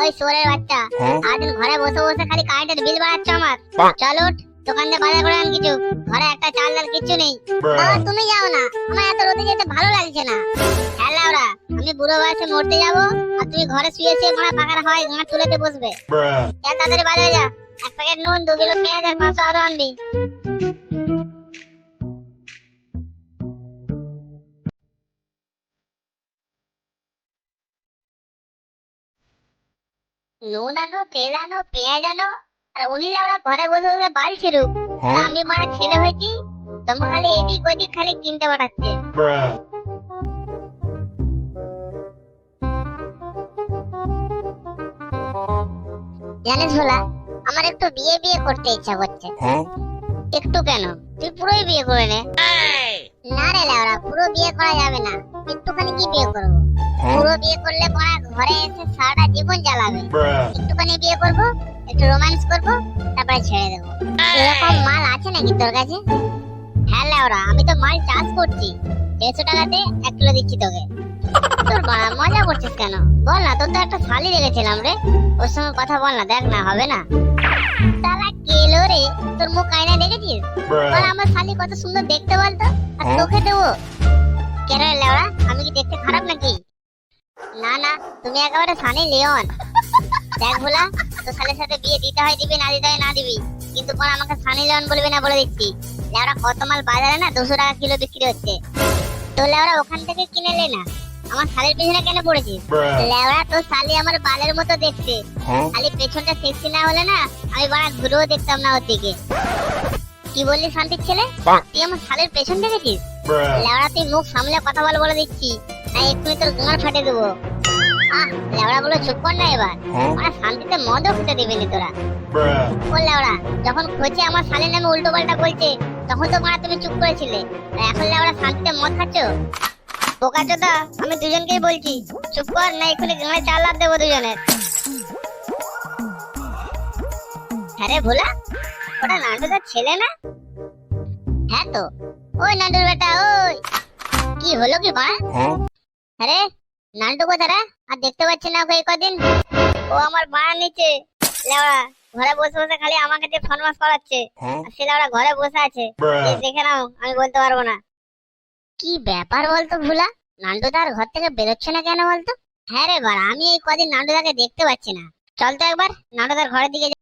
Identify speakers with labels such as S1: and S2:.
S1: ওই সোরের বাচ্চা আদিন ঘরে বসে বসে খালি কারেন্টের বিল বাড়াচ্ছ আমার। চল উঠ দোকান থেকে বাজার করে আন কিছু। ঘরে একটা চাল ডাল কিচ্ছু নেই। তুমি যাও না। আমার এত রোদে যেতে ভালো লাগছে না। হ্যাঁ লাউরা আমি বুড়ো বয়সে মরতে যাব আর তুমি ঘরে শুয়ে শুয়ে মারা পাকার হয় গাঁ চুলেতে বসবে। তাড়াতাড়ি বাজারে যা। এক প্যাকেট নুন দু কিলো পেঁয়াজ আর পাঁচশো আদা আনবি। নুন আনো তেল আনো পেঁয়াজ আনো আর উনি আমরা ঘরে বসে বসে বাড়ি আমি মারা ছেলে হয়েছি তোমার খালি এদিক ওদিক খালি কিনতে পাঠাচ্ছে জানিস ভোলা আমার একটু বিয়ে বিয়ে করতে ইচ্ছা করছে। একটু কেন? তুই পুরোই বিয়ে করে নে। না রে লাউরা পুরো বিয়ে করা যাবে না। কি বিয়ে করব? পুরো বিয়ে করলে পড়া ঘরে এসে সারাটা জীবন জ্বালাবে। একটুখানি বিয়ে করব একটু রোম্যান্স করব তারপরে ছেড়ে দেবো। এরকম মাল আছে নাকি তোর কাছে? হ্যাঁ আমি তো মাল চাষ করছি। দেড়শো টাকাতে এক কিলো দিচ্ছি তোকে। তোর বাড়া মজা করছিস কেন? বল না তোর তো একটা শালি রেখেছিলাম রে। ওর সঙ্গে কথা বল না দেখ না হবে না। তারা কেলো রে তোর মুখ আয়নায় দেখেছিস? বল আমার শালি কত সুন্দর দেখতে বলতো আর তোকে দেবো। কেন লেওড়া? আমি কি দেখতে খারাপ নাকি? না না তুমি একেবারে সানি লিওন। দেখ ভোলা তোর শালের সাথে বিয়ে দিতে হয় দিবি না দিতে হয় না দিবি। কিন্তু পর আমাকে সানি লিওন বলবি না বলে দিচ্ছি। লেওড়া কত মাল বাজারে না দুশো টাকা কিলো বিক্রি হচ্ছে। তো লেওড়া ওখান থেকে কিনে নে না। আমার শালের পিছনে কেন পড়েছিস? লেওড়া তোর শালি আমার বালের মতো দেখতে। খালি পেছনটা সেক্সি না হলে না আমি বাড়া ঘুরেও দেখতাম না ওর দিকে। কি বললি শান্তির ছেলে? তুই আমার শালের পেছন দেখেছিস? লেওড়া তুই মুখ সামলে কথা বল বলে দিচ্ছি। না এক্ষুনি তোর গাঁড় ফাটে দেবো। আহ লেওড়া গুলো চুপ কর না এবার। মানে শান্তিতে মদও খেতে দিবি নি তোরা ও লেওড়া যখন খোঁজে আমার শালের নামে উল্টো পাল্টা বলছে তখন তো মারা তুমি চুপ করেছিলে। এখন লেওড়া শান্তিতে মদ খাচ্ছ? বোকা চোদা আমি দুজনকেই বলছি চুপ কর না এক্ষুনি গাঁড়ে চার লাভ দেবো দুজনের। হ্যাঁ রে ভোলা ওটা নান্টুদার ছেলে না? হ্যাঁ তো। ওই নান্টুর বেটা ওই। কি হলো কি মা? আরে নান্টু কোথায় আর দেখতে পাচ্ছি না ওকে কদিন। ও আমার মা নিচে। লেওড়া ঘরে বসে বসে খালি আমাকে দিয়ে ফোন মাস করাচ্ছে। আর সে লেওড়া ঘরে বসে আছে। দেখে নাও আমি বলতে পারব না। কি ব্যাপার বলতো ভুলা? নান্টুদার ঘর থেকে বেরোচ্ছে না কেন বলতো? হ্যাঁ রে বার আমি এই কদিন নান্টুদাকে দেখতে পাচ্ছি না। চল তো একবার নান্টুদার ঘরের দিকে।